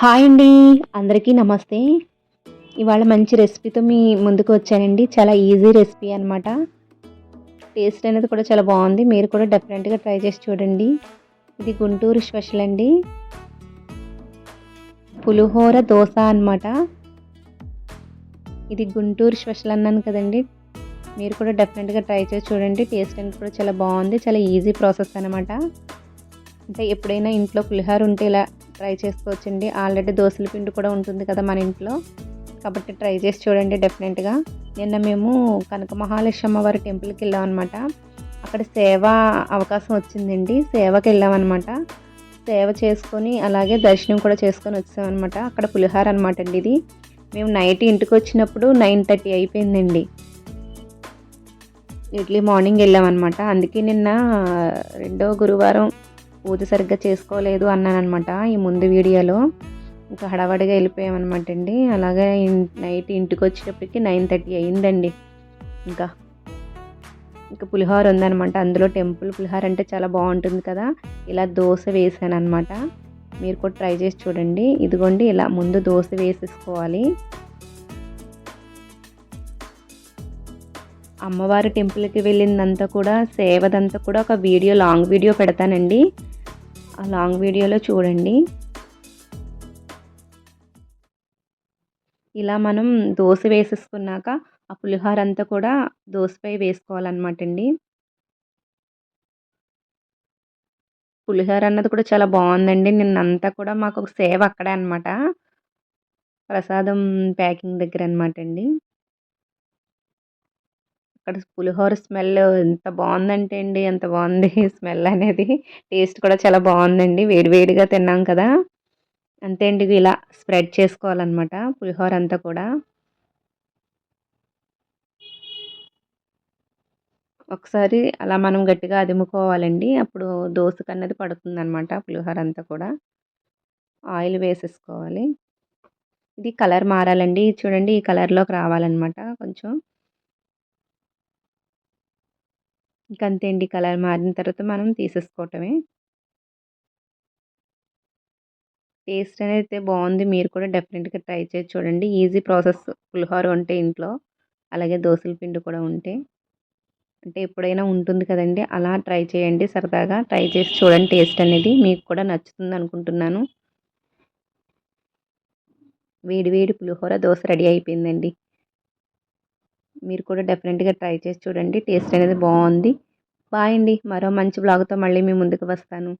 Hi అండి. అందరికీ నమస్తే. ఇవాళ మంచి రెసిపీతో మీ ముందుకు వచ్చానండి. చాలా ఈజీ రెసిపీ అనమాట టేస్ట్ అనేది కూడా చాలా బాగుంది. మీరు కూడా డెఫినెట్గా ట్రై చేసి చూడండి. ఇది గుంటూరు స్పెషల్ అండి. పులిహోర దోశ అనమాట ఇది గుంటూరు స్పెషల్ అన్నాను కదండి. మీరు కూడా డెఫినెట్గా ట్రై చేసి చూడండి. టేస్ట్ అనేది కూడా చాలా బాగుంది. చాలా ఈజీ ప్రాసెస్ అనమాట అంటే ఎప్పుడైనా ఇంట్లో పులిహోర ఉంటే ఇలా ట్రై చేసుకోవచ్చండి. ఆల్రెడీ దోశల పిండి కూడా ఉంటుంది కదా మన ఇంట్లో. కాబట్టి ట్రై చేసి చూడండి డెఫినెట్గా నిన్న మేము కనక మహాలక్ష్మ వారి టెంపుల్కి వెళ్ళాం అనమాట అక్కడ సేవ అవకాశం వచ్చిందండి. సేవకి వెళ్ళామన్నమాట సేవ చేసుకొని అలాగే దర్శనం కూడా చేసుకొని వచ్చామన్నమాట అక్కడ పులిహార అనమాట అండి ఇది. మేము నైట్ ఇంటికి వచ్చినప్పుడు నైన్ థర్టీ అయిపోయిందండి. ఎర్లీ మార్నింగ్ వెళ్ళామన్నమాట అందుకే నిన్న రెండో గురువారం పూజ సరిగ్గా చేసుకోలేదు అన్నాను అనమాట ఈ ముందు వీడియోలో. ఇంకా హడావడిగా వెళ్ళిపోయామన్నమాట అండి అలాగే నైట్ ఇంటికి వచ్చేటప్పటికి నైన్ థర్టీ అయిందండి. ఇంకా ఇంకా పులిహోర ఉందనమాట అందులో టెంపుల్ పులిహోర అంటే చాలా బాగుంటుంది కదా. ఇలా దోశ వేసాను అనమాట మీరు కూడా ట్రై చేసి చూడండి. ఇదిగోండి ఇలా ముందు దోశ వేసేసుకోవాలి. అమ్మవారి టెంపుల్కి వెళ్ళిందంతా కూడా సేవదంతా కూడా ఒక వీడియో లాంగ్ వీడియో పెడతానండి. ఆ లాంగ్ వీడియోలో చూడండి. ఇలా మనం దోశ వేసేసుకున్నాక ఆ పులిహోర అంతా కూడా దోశపై వేసుకోవాలన్నమాట అండి. పులిహోర అన్నది కూడా చాలా బాగుందండి. నిన్నంతా కూడా మాకు ఒక సేవ్ అక్కడే అనమాట ప్రసాదం ప్యాకింగ్ దగ్గర అనమాట అండి. అక్కడ పులిహోర స్మెల్ ఎంత బాగుందంటే అండి ఎంత బాగుంది స్మెల్ అనేది. టేస్ట్ కూడా చాలా బాగుందండి వేడివేడిగా తిన్నాం కదా. అంతే అండి ఇలా స్ప్రెడ్ చేసుకోవాలన్నమాట పులిహోర అంతా కూడా. ఒకసారి అలా మనం గట్టిగా అదుముకోవాలండి అప్పుడు దోశకు అన్నది పడుతుంది అనమాట పులిహోర అంతా కూడా. ఆయిల్ వేసేసుకోవాలి. ఇది కలర్ మారాలండి చూడండి ఈ కలర్లోకి రావాలన్నమాట కొంచెం. ఇంక అంతే అండి. కలర్ మారిన తర్వాత మనం తీసేసుకోవటమే. టేస్ట్ అనేది అయితే బాగుంది. మీరు కూడా డెఫినెట్గా ట్రై చేసి చూడండి. ఈజీ ప్రాసెస్ పులిహోర ఉంటే ఇంట్లో అలాగే దోశల పిండి కూడా ఉంటే. అంటే ఎప్పుడైనా ఉంటుంది కదండి. అలా ట్రై చేయండి. సరదాగా ట్రై చేసి చూడండి. టేస్ట్ అనేది మీకు కూడా నచ్చుతుంది అనుకుంటున్నాను. వేడి వేడి పులిహోర దోశ రెడీ అయిపోయిందండి. మీరు కూడా డెఫినెట్గా ట్రై చేసి చూడండి. టేస్ట్ అనేది బాగుంది. బాయ్ అండి. మరో మంచి బ్లాగ్తో మళ్ళీ మీ ముందుకు వస్తాను.